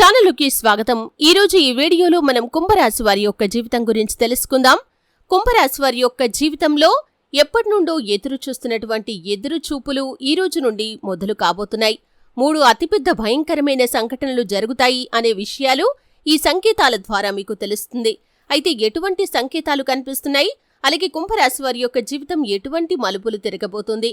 ఛానలుకి స్వాగతం. ఈ రోజు ఈ వీడియోలో మనం కుంభరాశి వారి యొక్క జీవితం గురించి తెలుసుకుందాం. కుంభరాశి వారి యొక్క జీవితంలో ఎప్పటి నుండో ఎదురు చూస్తున్నటువంటి ఎదురు చూపులు ఈ రోజు నుండి మొదలు కాబోతున్నాయి. మూడు అతిపెద్ద భయంకరమైన సంఘటనలు జరుగుతాయి అనే విషయాలు ఈ సంకేతాల ద్వారా మీకు తెలుస్తుంది. అయితే ఎటువంటి సంకేతాలు కనిపిస్తున్నాయి? అలాగే కుంభరాశి వారి యొక్క జీవితం ఎటువంటి మలుపులు తిరగబోతుంది?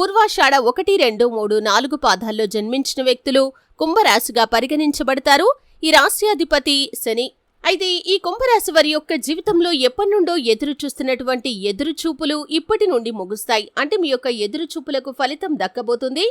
పూర్వాషాఢ ఒకటి రెండు మూడు నాలుగు పాదాల్లో జన్మించిన వ్యక్తులు కుంభరాశిగా పరిగణించబడతారు. ఈ రాశ్యాధిపతి శని. అయితే ఈ కుంభరాశి వారి యొక్క జీవితంలో ఎప్పటి నుండో ఎదురు చూస్తున్నటువంటి ఎదురు చూపులు ఇప్పటి నుండి ముగుస్తాయి. అంటే మీ యొక్క ఎదురు చూపులకు ఫలితం దక్కబోతుంది.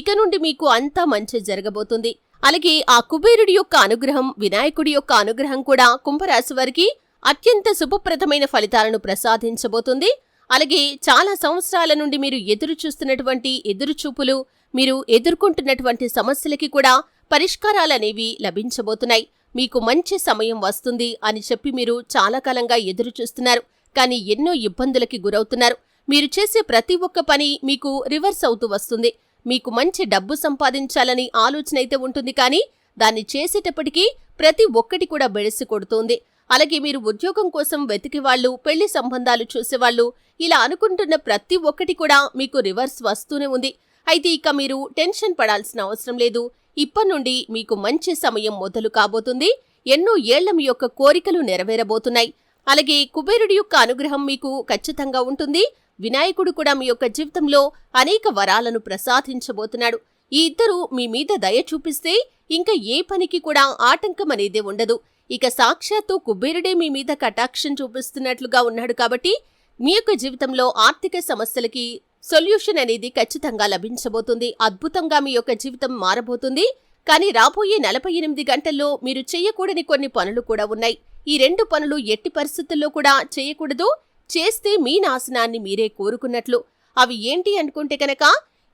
ఇక నుండి మీకు అంతా మంచి జరగబోతుంది. అలాగే ఆ కుబేరుడి యొక్క అనుగ్రహం వినాయకుడి యొక్క అనుగ్రహం కూడా కుంభరాశి వారికి అత్యంత శుభప్రదమైన ఫలితాలను ప్రసాదించబోతుంది. అలాగే చాలా సంవత్సరాల నుండి మీరు ఎదురు చూస్తున్నటువంటి మీరు ఎదుర్కొంటున్నటువంటి సమస్యలకి కూడా పరిష్కారాలనేవి లభించబోతున్నాయి. మీకు మంచి సమయం వస్తుంది అని చెప్పి మీరు చాలా కాలంగా ఎదురు చూస్తున్నారు. కానీ ఎన్నో ఇబ్బందులకి గురవుతున్నారు. మీరు చేసే ప్రతి ఒక్క పని మీకు రివర్స్ అవుతూ వస్తుంది. మీకు మంచి డబ్బు సంపాదించాలని ఆలోచన అయితే ఉంటుంది. కానీ దాన్ని చేసేటప్పటికీ ప్రతి ఒక్కటి కూడా బెడిసి కొడుతుంది. అలాగే మీరు ఉద్యోగం కోసం వెతికి వాళ్ళు పెళ్ళి సంబంధాలు చూసేవాళ్ళు ఇలా అనుకుంటున్న ప్రతి ఒక్కటి కూడా మీకు రివర్స్ వస్తూనే ఉంది. అయితే ఇక మీరు టెన్షన్ పడాల్సిన అవసరం లేదు. ఇప్పటి నుండి మీకు మంచి సమయం మొదలు కాబోతుంది. ఎన్నో ఏళ్ళ మీ యొక్క కోరికలు నెరవేరబోతున్నాయి. అలాగే కుబేరుడి యొక్క అనుగ్రహం మీకు ఖచ్చితంగా ఉంటుంది. వినాయకుడు కూడా మీ యొక్క జీవితంలో అనేక వరాలను ప్రసాదించబోతున్నాడు. ఈ ఇద్దరు మీ మీద దయ చూపిస్తే ఇంకా ఏ పనికి కూడా ఆటంకం అనేదే ఉండదు. ఇక సాక్షాత్తు కుబేరుడే మీ మీద కటాక్షం చూపిస్తున్నట్లుగా ఉన్నాడు కాబట్టి మీ యొక్క జీవితంలో ఆర్థిక సమస్యలకి సొల్యూషన్ అనేది ఖచ్చితంగా లభించబోతుంది. అద్భుతంగా మీ యొక్క జీవితం మారబోతుంది. కానీ రాబోయే నలభై ఎనిమిది గంటల్లో మీరు చేయకూడని కొన్ని పనులు కూడా ఉన్నాయి. ఈ రెండు పనులు ఎట్టి పరిస్థితుల్లో కూడా చేయకూడదు. చేస్తే మీ నాశనాన్ని మీరే కోరుకున్నట్లు. అవి ఏంటి అనుకుంటే కనుక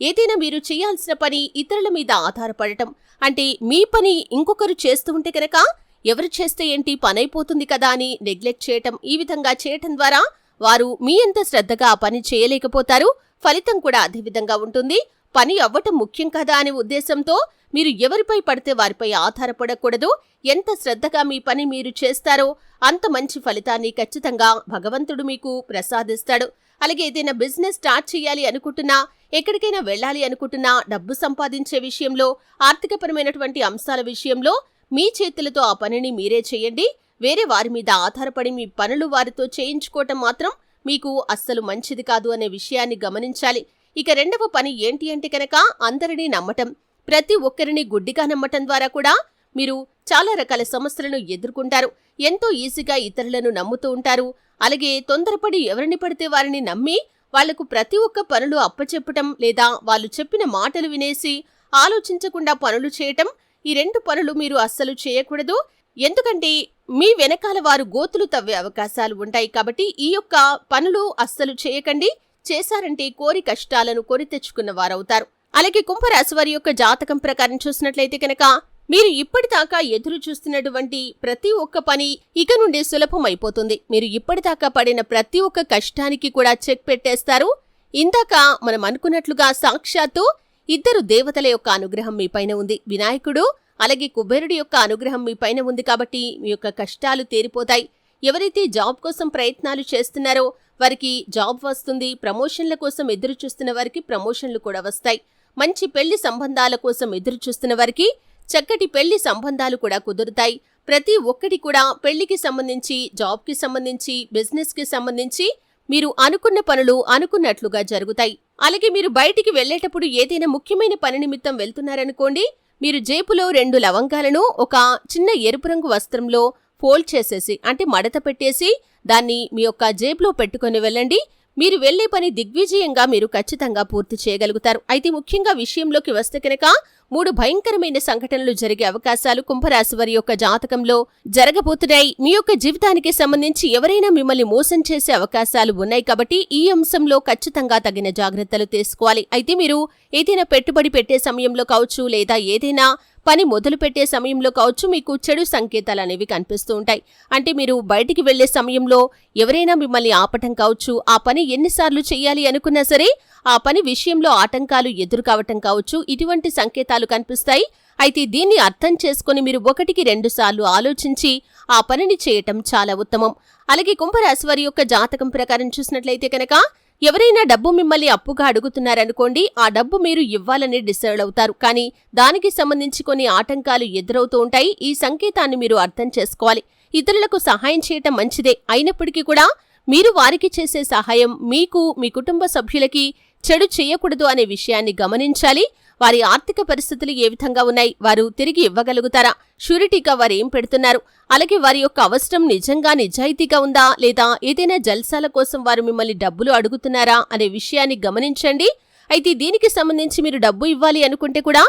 ఏదైనా మీరు చేయాల్సిన పని ఇతరుల మీద ఆధారపడటం. అంటే మీ పని ఇంకొకరు చేస్తూ ఉంటే కనుక ఎవరు చేస్తే ఏంటి పనైపోతుంది కదా అని నెగ్లెక్ట్ చేయటం ఈ విధంగా చేయటం ద్వారా వారు మీ అంత శ్రద్ధగా ఆ పని చేయలేకపోతారు. ఫలితం కూడా అదే విధంగా ఉంటుంది. పని అవ్వటం ముఖ్యం కదా అనే ఉద్దేశంతో మీరు ఎవరిపై పడితే వారిపై ఆధారపడకూడదు. ఎంత శ్రద్ధగా మీ పని మీరు చేస్తారో అంత మంచి ఫలితాన్ని ఖచ్చితంగా భగవంతుడు మీకు ప్రసాదిస్తాడు. అలాగే ఏదైనా బిజినెస్ స్టార్ట్ చేయాలి అనుకుంటున్నా ఎక్కడికైనా వెళ్ళాలి అనుకుంటున్నా డబ్బు సంపాదించే విషయంలో ఆర్థికపరమైనటువంటి అంశాల విషయంలో మీ చేతులతో ఆ పనిని మీరే చేయండి. వేరే వారి మీద ఆధారపడి మీ పనులు వారితో చేయించుకోవటం మాత్రం మీకు అస్సలు మంచిది కాదు అనే విషయాన్ని గమనించాలి. ఇక రెండవ పని ఏంటి అంటే కనుక అందరినీ నమ్మటం. ప్రతి ఒక్కరిని గుడ్డిగా నమ్మటం ద్వారా కూడా మీరు చాలా రకాల సమస్యలను ఎదుర్కొంటారు. ఎంతో ఈజీగా ఇతరులను నమ్ముతూ ఉంటారు. అలాగే తొందరపడి ఎవరిని పడితే వారిని నమ్మి వాళ్ళకు ప్రతి ఒక్క పనులు అప్పచెప్పటం లేదా వాళ్ళు చెప్పిన మాటలు వినేసి ఆలోచించకుండా పనులు చేయటం ఈ రెండు పనులు మీరు అస్సలు చేయకూడదు. ఎందుకంటే మీ వెనకాల వారు గోతులు తవ్వే అవకాశాలు ఉంటాయి కాబట్టి ఈ యొక్క పనులు అస్సలు చేయకండి. చేశారంటే కోరి కష్టాలను కొని తెచ్చుకున్న వారవుతారు. అలాగే కుంభరాశి వారి యొక్క జాతకం ప్రకారం చూసినట్లయితే కనుక మీరు ఇప్పటిదాకా ఎదురు చూస్తున్నటువంటి ప్రతి ఒక్క పని ఇక నుండి సులభం అయిపోతుంది. మీరు ఇప్పటిదాకా పడిన ప్రతి ఒక్క కష్టానికి కూడా చెక్ పెట్టేస్తారు. ఇందాక మనం అనుకున్నట్లుగా సాక్షాత్తు ఇద్దరు దేవతల యొక్క అనుగ్రహం మీ పైన ఉంది. వినాయకుడు అలాగే కుబేరుడి యొక్క అనుగ్రహం మీ పైన ఉంది కాబట్టి మీ యొక్క కష్టాలు తేరిపోతాయి. ఎవరైతే జాబ్ కోసం ప్రయత్నాలు చేస్తున్నారో వారికి జాబ్ వస్తుంది. ప్రమోషన్ల కోసం ఎదురు చూస్తున్న వారికి ప్రమోషన్లు కూడా వస్తాయి. మంచి పెళ్ళి సంబంధాల కోసం ఎదురు చూస్తున్న వారికి చక్కటి పెళ్ళి సంబంధాలు కూడా కుదురుతాయి. ప్రతి ఒక్కటి కూడా పెళ్ళికి సంబంధించి జాబ్కి సంబంధించి బిజినెస్కి సంబంధించి మీరు అనుకున్న పనులు అనుకున్నట్లుగా జరుగుతాయి. అలాగే మీరు బయటికి వెళ్ళేటప్పుడు ఏదైనా ముఖ్యమైన పని నిమిత్తం వెళ్తున్నారనుకోండి మీరు జేబులో రెండు లవంగాలను ఒక చిన్న ఎరుపు రంగు వస్త్రంలో ఫోల్డ్ చేసేసి అంటే మడత పెట్టేసి దాన్ని మీ యొక్క జేబులో పెట్టుకొని వెళ్ళండి. మీరు వెళ్ళే పని దిగ్విజయంగా మీరు ఖచ్చితంగా పూర్తి చేయగలుగుతారు. అయితే ముఖ్యంగా విషయంలోకి వస్తే కనుక మూడు భయంకరమైన సంఘటనలు జరిగే అవకాశాలు కుంభరాశి వారి యొక్క జాతకంలో జరగబోతున్నాయి. మీ యొక్క జీవితానికి సంబంధించి ఎవరైనా మిమ్మల్ని మోసం చేసే అవకాశాలు ఉన్నాయి కాబట్టి ఈ అంశంలో ఖచ్చితంగా తగిన జాగ్రత్తలు తీసుకోవాలి. అయితే మీరు ఏదైనా పెట్టుబడి పెట్టే సమయంలో కావచ్చు లేదా ఏదైనా పని మొదలు పెట్టే సమయంలో కావచ్చు మీకు చెడు సంకేతాలు అనేవి కనిపిస్తూ ఉంటాయి. అంటే మీరు బయటికి వెళ్ళే సమయంలో ఎవరైనా మిమ్మల్ని ఆపటం కావచ్చు ఆ పని ఎన్నిసార్లు చేయాలి అనుకున్నా సరే ఆ పని విషయంలో ఆటంకాలు ఎదురు కావటం కావచ్చు. ఇటువంటి సంకేతాలు కనిపిస్తాయి. అయితే దీన్ని అర్థం చేసుకుని మీరు ఒకటికి రెండు సార్లు ఆలోచించి ఆ పనిని చేయటం చాలా ఉత్తమం. అలాగే కుంభరాశి వారి యొక్క జాతకం ప్రకారం చూసినట్లయితే కనుక ఎవరైనా డబ్బు మిమ్మల్ని అప్పుగా అడుగుతున్నారనుకోండి ఆ డబ్బు మీరు ఇవ్వాలని డిసైడ్ అవుతారు. కానీ దానికి సంబంధించి కొన్ని ఆటంకాలు ఎదురవుతూ ఉంటాయి. ఈ సంకేతాన్ని మీరు అర్థం చేసుకోవాలి. ఇతరులకు సహాయం చేయటం మంచిదే. అయినప్పటికీ కూడా మీరు వారికి చేసే సహాయం మీకు మీ కుటుంబ సభ్యులకి చెడు చేయకూడదు అనే విషయాన్ని గమనించాలి. వారి ఆర్థిక పరిస్థితులు ఏ విధంగా ఉన్నాయి? వారు తిరిగి ఇవ్వగలుగుతారా? షూరిటీగా వారు ఏం పెడుతున్నారు? అలాగే వారి యొక్క అవసరం నిజంగా నిజాయితీగా ఉందా? లేదా ఏదైనా జల్సాల కోసం వారు మిమ్మల్ని డబ్బులు అడుగుతున్నారా? అనే విషయాన్ని గమనించండి. అయితే దీనికి సంబంధించి మీరు డబ్బు ఇవ్వాలి అనుకుంటే కూడా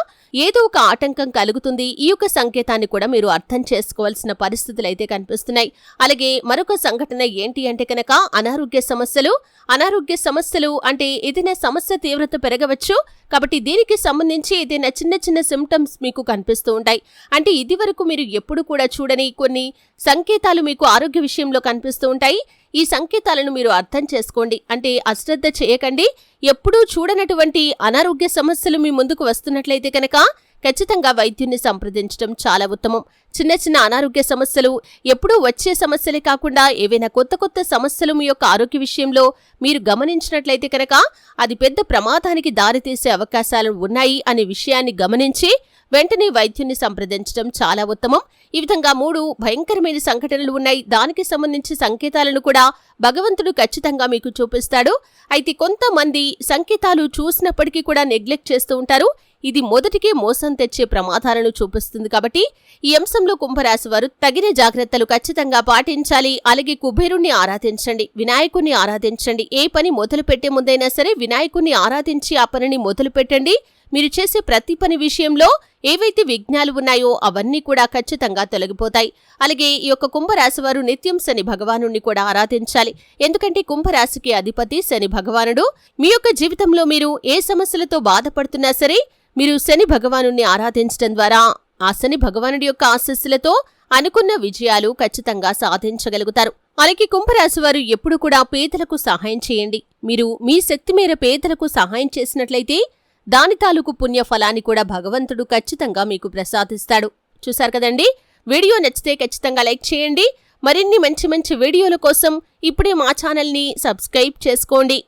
ఏదో ఒక ఆటంకం కలుగుతుంది. ఈ యొక్క సంకేతాన్ని కూడా మీరు అర్థం చేసుకోవాల్సిన పరిస్థితులు అయితే కనిపిస్తున్నాయి. అలాగే మరొక సంఘటన ఏంటి అంటే కనుక అనారోగ్య సమస్యలు అనారోగ్య సమస్యలు అంటే ఏదైనా సమస్య తీవ్రత పెరగవచ్చు. కాబట్టి దీనికి సంబంధించి ఏదైనా చిన్న చిన్న సిమ్టమ్స్ మీకు కనిపిస్తూ ఉంటాయి. అంటే ఇది వరకు మీరు ఎప్పుడు కూడా చూడని కొన్ని సంకేతాలు మీకు ఆరోగ్య విషయంలో కనిపిస్తూ ఉంటాయి. ఈ సంకేతాలను మీరు అర్థం చేసుకోండి. అంటే అశ్రద్ధ చేయకండి. ఎప్పుడూ చూడనటువంటి అనారోగ్య సమస్యలు మీ ముందుకు వస్తున్నట్లయితే కనుక ఖచ్చితంగా వైద్యున్ని సంప్రదించడం చాలా ఉత్తమం. చిన్న చిన్న అనారోగ్య సమస్యలు ఎప్పుడూ వచ్చే సమస్యలే కాకుండా ఏవైనా కొత్త కొత్త సమస్యలు మీ యొక్క ఆరోగ్య విషయంలో మీరు గమనించినట్లయితే కనుక అది పెద్ద ప్రమాదానికి దారితీసే అవకాశాలు ఉన్నాయి అనే విషయాన్ని గమనించి వెంటనే వైద్యున్ని సంప్రదించడం చాలా ఉత్తమం. ఈ విధంగా మూడు భయంకరమైన సంఘటనలు ఉన్నాయి. దానికి సంబంధించి సంకేతాలను కూడా భగవంతుడు ఖచ్చితంగా మీకు చూపిస్తాడు. అయితే కొంతమంది సంకేతాలు చూసినప్పటికీ కూడా నెగ్లెక్ట్ చేస్తూ ఉంటారు. ఇది మొదటికే మోసం తెచ్చే ప్రమాదాలను చూపిస్తుంది కాబట్టి ఈ అంశంలో కుంభరాశి వారు తగిన జాగ్రత్తలు ఖచ్చితంగా పాటించాలి. అలాగే కుబేరుణ్ణి ఆరాధించండి వినాయకుణ్ణి ఆరాధించండి. ఏ పని మొదలు పెట్టే ముందైనా సరే వినాయకుణ్ణి ఆరాధించి ఆ పనిని మొదలు పెట్టండి. మీరు చేసే ప్రతి పని విషయంలో ఏవైతే విఘ్నాలు ఉన్నాయో అవన్నీ కూడా ఖచ్చితంగా తొలగిపోతాయి. అలాగే ఈ యొక్క కుంభరాశి వారు నిత్యం శని భగవాను కూడా ఆరాధించాలి. ఎందుకంటే కుంభరాశికి అధిపతి శని భగవానుడు. మీ యొక్క జీవితంలో మీరు ఏ సమస్యలతో బాధపడుతున్నా సరే మీరు శని భగవాను ఆరాధించడం ద్వారా ఆ శని భగవానుడి యొక్క ఆశస్సులతో అనుకున్న విజయాలు ఖచ్చితంగా సాధించగలుగుతారు. అలాగే కుంభరాశి వారు ఎప్పుడు కూడా పేదలకు సహాయం చేయండి. మీరు మీ శక్తి మేర పేదలకు సహాయం చేసినట్లయితే దాని తాలూకు పుణ్య ఫలాన్ని కూడా భగవంతుడు ఖచ్చితంగా మీకు ప్రసాదిస్తాడు. చూశారు కదండి? వీడియో నచ్చితే ఖచ్చితంగా లైక్ చేయండి. మరిన్ని మంచి మంచి వీడియోల కోసం ఇప్పుడే మా ఛానల్ని సబ్స్క్రైబ్ చేసుకోండి.